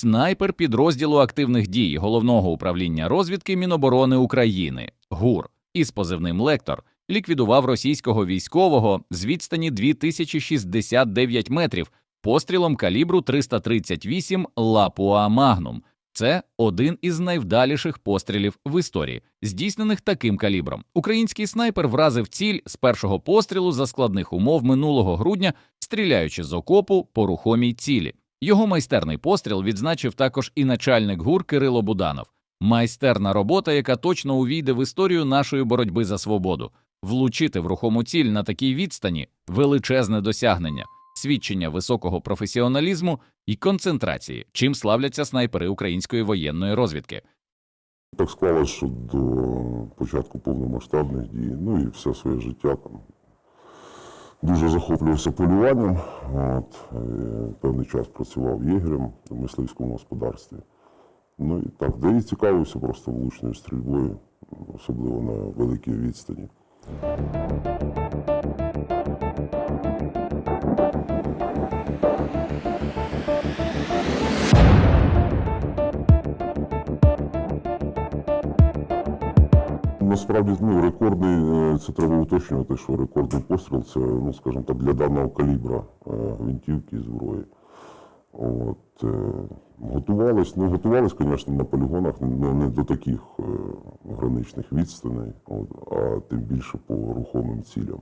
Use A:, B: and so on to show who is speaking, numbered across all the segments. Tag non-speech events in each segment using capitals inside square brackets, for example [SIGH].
A: снайпер підрозділу активних дій головного управління розвідки Міноборони України ГУР із позивним Лектор ліквідував російського військового з відстані 2069 метрів пострілом калібру 338 Лапуа Магнум. Це один із найвдаліших пострілів в історії, здійснених таким калібром. Український снайпер вразив ціль з першого пострілу за складних умов минулого грудня, стріляючи з окопу по рухомій цілі. Його майстерний постріл відзначив також і начальник ГУР Кирило Буданов. Майстерна робота, яка точно увійде в історію нашої боротьби за свободу. Влучити в рухому ціль на такій відстані величезне досягнення, свідчення високого професіоналізму і концентрації, чим славляться снайпери української воєнної розвідки.
B: Так склалось, що до початку повномасштабних дій, ну і все своє життя там дуже захоплювався полюванням. От, е, певний час працював єгерем в мисливському господарстві. Ну і так, де і цікавився просто влучною стрільбою, особливо на великій відстані. Насправді, ну, рекордний, е, це треба уточнювати, що рекордний постріл це, ну, скажімо так, для даного калібра е, гвинтівки і зброї. От, е, готувались, ну, готувались, звісно, на полігонах, ну, не до таких граничних відстаней, от, а тим більше по рухомим цілям.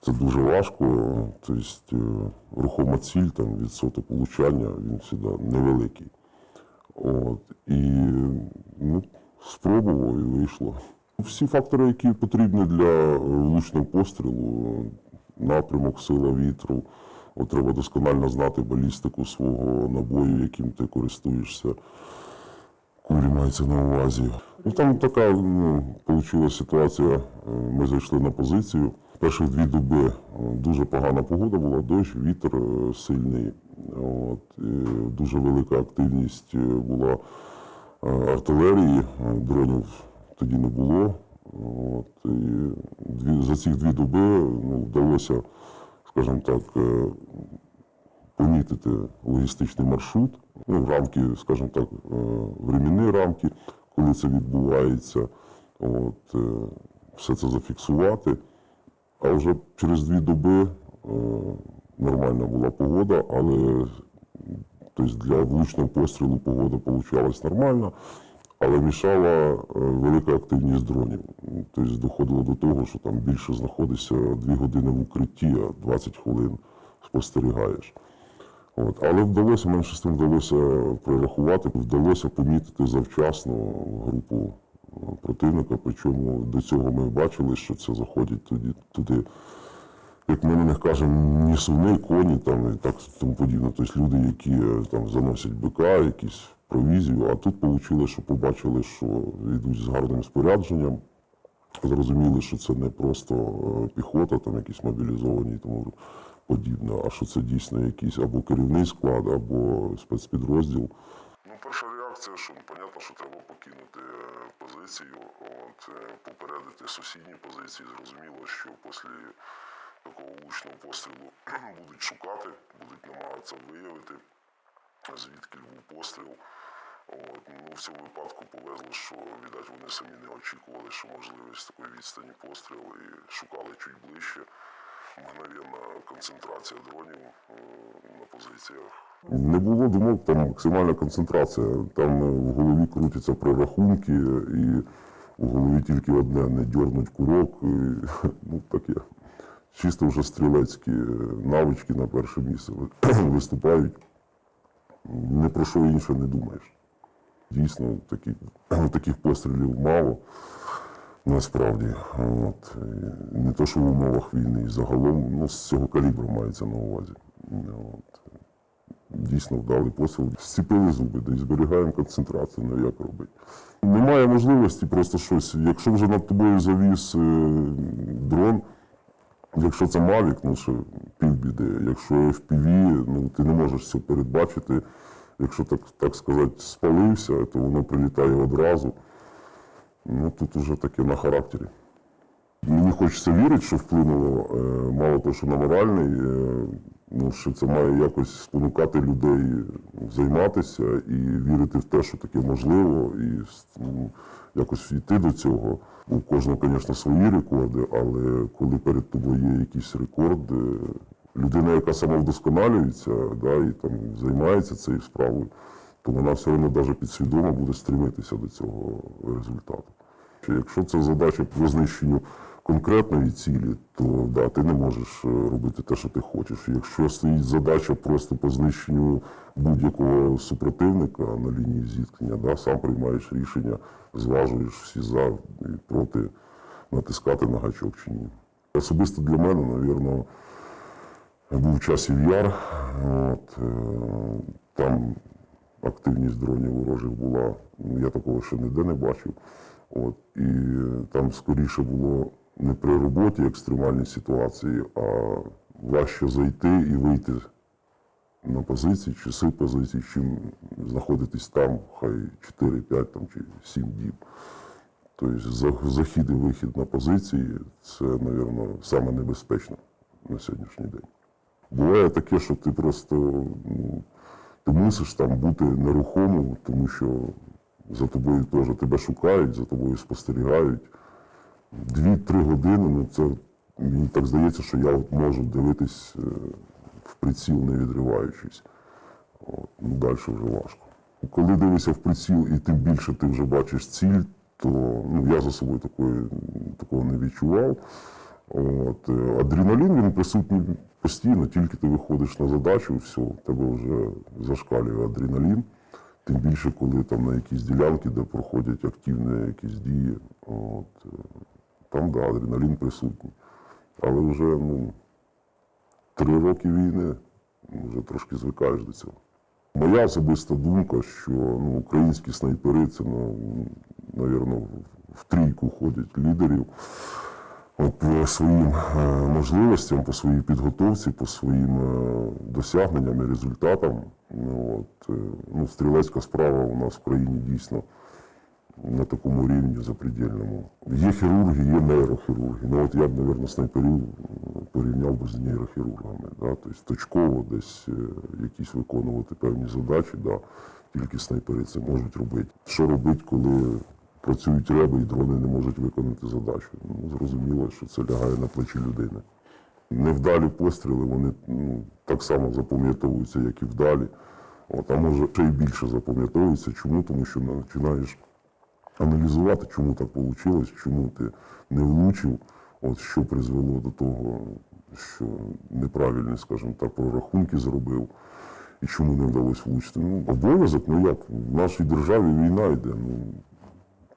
B: Це дуже важко. Тобто, рухома ціль, там, відсоток влучання, він завжди невеликий. От, і ну, спробував і вийшло. Всі фактори, які потрібні для е, влучного пострілу, напрямок, сила вітру, от треба досконально знати балістику свого набою, яким ти користуєшся. Кулі мається на увазі. Ну, там така ну, вийшла ситуація. Е, Ми зайшли на позицію. Перших дві доби е, дуже погана погода була, дощ, вітер сильний. От, дуже велика активність була артилерії, дронів тоді не було. От, і дві, за ці дві доби ну, вдалося, скажімо так, е, помітити логістичний маршрут, ну, рамки, скажімо так, е, временні рамки, коли це відбувається. От, е, все це зафіксувати. А вже через дві доби нормальна була погода, але тобто для влучного пострілу погода получалась нормальна, але мішала е, велика активність дронів. Тобто доходило до того, що там більше знаходишся дві години в укритті, а 20 хвилин спостерігаєш. От. Але вдалося, менше з тим вдалося прорахувати, вдалося помітити завчасно групу е, противника. Причому до цього ми бачили, що це заходять туди, туди як ми на них кажемо, ні нісуни, коні там, і так тому подібне. Тобто люди, які е, там заносять бика, якісь провізію. А тут вийшло, що побачили, що йдуть з гарним спорядженням. Зрозуміли, що це не просто е, піхота, там якісь мобілізовані і тому подібне, а що це дійсно якийсь або керівний склад, або спецпідрозділ. Ну, перша реакція, що ну, понятно, що треба покинути е, позицію, от, попередити сусідні позиції. Зрозуміло, що після такого влучного пострілу [CLEARS THROAT] будуть шукати, будуть намагатися виявити, звідки був постріл. От, ну, в цьому випадку повезло, що, віддать, вони самі не очікували, що можливість такої відстані пострілу і шукали чуть ближче. Мгновенна концентрація дронів е, на позиціях. Не було думок, там максимальна концентрація. Там е, в голові крутяться прорахунки, і в голові тільки одне не дьорнуть курок. І, [LAUGHS] ну, таке. Чисто вже стрілецькі е, навички на перше місце [CLEARS THROAT] виступають. Не про що інше не думаєш. Дійсно, такі, [CLEARS THROAT] таких пострілів мало насправді. От. Не то, що в умовах війни, і загалом ну, з цього калібру мається на увазі. От. Дійсно вдалий постріл. Зціпили зуби, де зберігаємо концентрацію, ну як робити. Немає можливості просто щось. Якщо вже над тобою завіс е, дрон, Якщо це Mavic, ну що півбіди. Якщо FPV, ну ти не можеш це передбачити. Якщо так, так сказати, спалився, то воно прилітає одразу. Ну тут уже таке на характері. Мені хочеться вірити, що вплинуло е, мало того, що на моральний, е, Ну, що це має якось спонукати людей займатися і вірити в те, що таке можливо, і ну, якось йти до цього. У кожного, звісно, свої рекорди, але коли перед тобою є якісь рекорди, людина, яка самовдосконалюється, да, і там займається цією справою, то вона все одно навіть підсвідомо буде стремитися до цього результату. Якщо це задача по знищенню конкретної цілі, то да, ти не можеш е, робити те, що ти хочеш. Якщо стоїть задача просто по знищенню будь-якого супротивника на лінії зіткнення, да, сам приймаєш рішення, зважуєш всі за і проти натискати на гачок чи ні. Особисто для мене, навірно, був часів яр. От, е, там активність дронів ворожих була. Я такого ще ніде не бачив. От, і там скоріше було не при роботі екстремальні ситуації, а важче зайти і вийти на позиції, часи позицій, чим знаходитись там, хай 4, 5 там, чи 7 діб. Тобто захід і вихід на позиції це, мабуть, саме небезпечно на сьогоднішній день. Буває таке, що ти просто ну, ти мусиш там бути нерухомим, тому що за тобою теж тебе шукають, за тобою спостерігають. Дві-три години, ну це мені так здається, що я от можу дивитись е, в приціл, не відриваючись. От, ну, далі вже важко. Коли дивишся в приціл і тим більше ти вже бачиш ціль, то ну, я за собою такої, такого не відчував. От, е, адреналін він присутній постійно, тільки ти виходиш на задачу, все, в тебе вже зашкалює адреналін. Тим більше, коли там на якісь ділянки, де проходять активні якісь дії, от, е, там да, адреналін присутній. Але вже ну, три роки війни, вже трошки звикаєш до цього. Моя особиста думка, що ну, українські снайпери це, ну, навірно, в трійку ходять лідерів. По своїм е, можливостям, по своїй підготовці, по своїм е, досягненням і результатам. Ну, от, е, ну, стрілецька справа у нас в країні дійсно на такому рівні запредельному. Є хірурги, є нейрохірурги. Ну от я б, мабуть, снайперів порівняв би з нейрохірургами. Да? Тобто точково десь е, якісь виконувати певні задачі, да? тільки снайпери це можуть робити. Що робити, коли працюють реби і дрони не можуть виконати задачу? Ну, зрозуміло, що це лягає на плечі людини. Невдалі постріли, вони ну, так само запам'ятовуються, як і вдалі. От, а може ще й більше запам'ятовується. Чому? Тому що починаєш аналізувати, чому так вийшло, чому ти не влучив, от що призвело до того, що неправильні, скажімо так, прорахунки зробив, і чому не вдалося влучити. Ну, обов'язок, ну як, в нашій державі війна йде. Ну,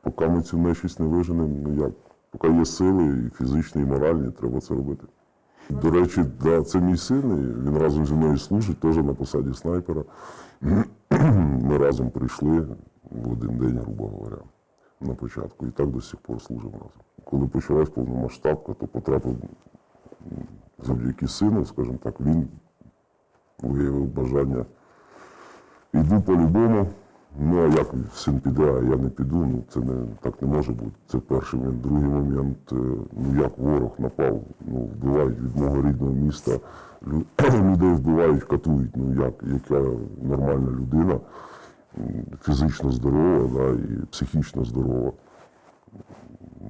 B: поки ми цю нечість не виженемо, ну як, поки є сили і фізичні, і моральні, треба це робити. До речі, да, це мій син, він разом зі мною служить, теж на посаді снайпера. [CLEARS THROAT] Ми разом прийшли в один день, грубо говоря, на початку. І так до сих пор служимо разом. Коли почалась повномасштабка, то потрапив завдяки сину, скажімо так, він виявив бажання. Йду по-любому. Ну, а як син піде, а я не піду, ну це не так не може бути. Це перший момент. Другий момент, е, ну як ворог напав, ну вбивають від мого рідного міста. [CLEARS THROAT] Людей вбивають, катують. Ну як, яка нормальна людина, фізично здорова, да, і психічно здорова.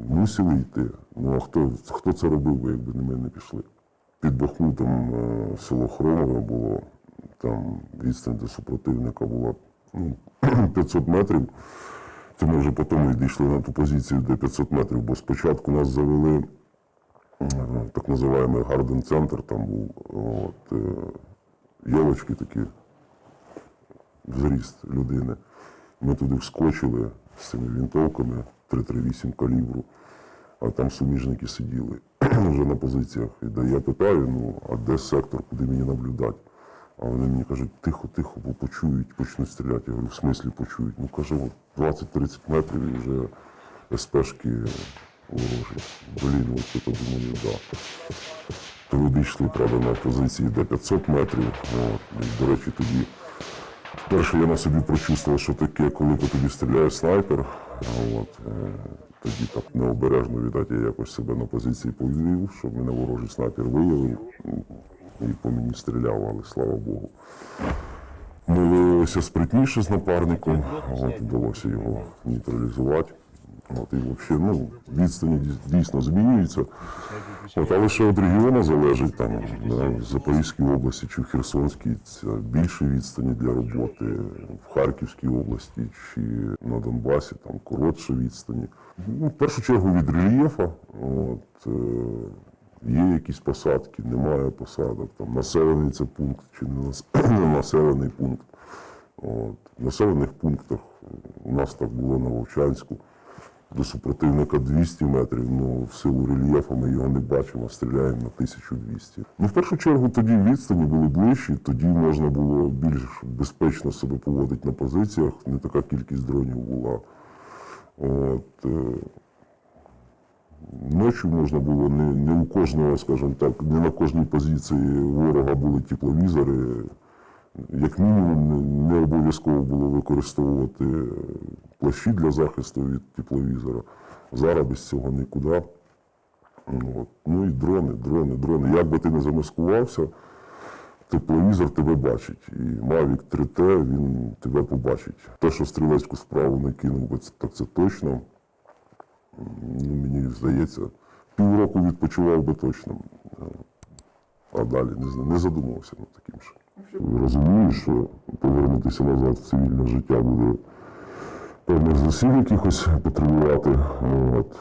B: Мусили йти. Ну а хто, хто це робив, би, якби не ми не пішли? Під Бахмутом е, село Хромове було, там відстань до супротивника була ну, [CLEARS THROAT] 500 метрів. Це ми вже потім відійшли на ту позицію, де 500 метрів, бо спочатку нас завели е, так називаємо Гарден центр, там був от, е, єлочки такі, зріст людини. Ми туди вскочили з цими вінтовками 338 калібру, а там суміжники сиділи [CLEARS THROAT] вже на позиціях. І я питаю, ну, а де сектор, куди мені наблюдати? А вони мені кажуть, тихо, тихо, бо почують, почнуть стріляти. Я говорю, в смислі почують? Ну кажу, 20-30 метрів і вже СПшки ворожі. Блін, от це то думаю, да. То відійшли, правда, на позиції, де 500 метрів. От. І, до речі, тоді Перше я на собі прочувствував, що таке, коли по тобі стріляє снайпер. От, е, тоді так необережно, віддати, я якось себе на позиції повів, щоб мене ворожий снайпер виявив. і по мені стріляв, але слава Богу. Ми виявилися спритніше з напарником, от, вдалося його нейтралізувати. От, і взагалі, ну, відстані дійсно змінюються. От, але ще від регіону залежить, там, да, в Запорізькій області чи в Херсонській це більше відстані для роботи, в Харківській області чи на Донбасі там коротше відстані. Ну, в першу чергу від рельєфа. От, е, Є якісь посадки, немає посадок, там населений це пункт чи не нас- [CLEARS THROAT] не населений пункт. От. В населених пунктах у нас так було на Вовчанську. До супротивника 200 метрів, ну в силу рельєфу ми його не бачимо, стріляємо на 1200. Ну, в першу чергу тоді відстані були ближчі, тоді можна було більш безпечно себе поводити на позиціях, не така кількість дронів була. От, е, Ночі можна було не, не у кожного, скажімо так, не на кожній позиції ворога були тепловізори. Як мінімум, не, обов'язково було використовувати плащі для захисту від тепловізора. Зараз без цього нікуди. От. Ну і дрони, дрони, дрони. Як би ти не замаскувався, тепловізор тебе бачить. І Mavic 3T він тебе побачить. Те, що стрілецьку справу не кинув, би, так це точно. Ну, мені здається, півроку відпочивав би точно. А далі не, знаю, не задумувався над таким ще. Розумію, що повернутися назад в цивільне життя буде певних зусиль якихось потребувати. От.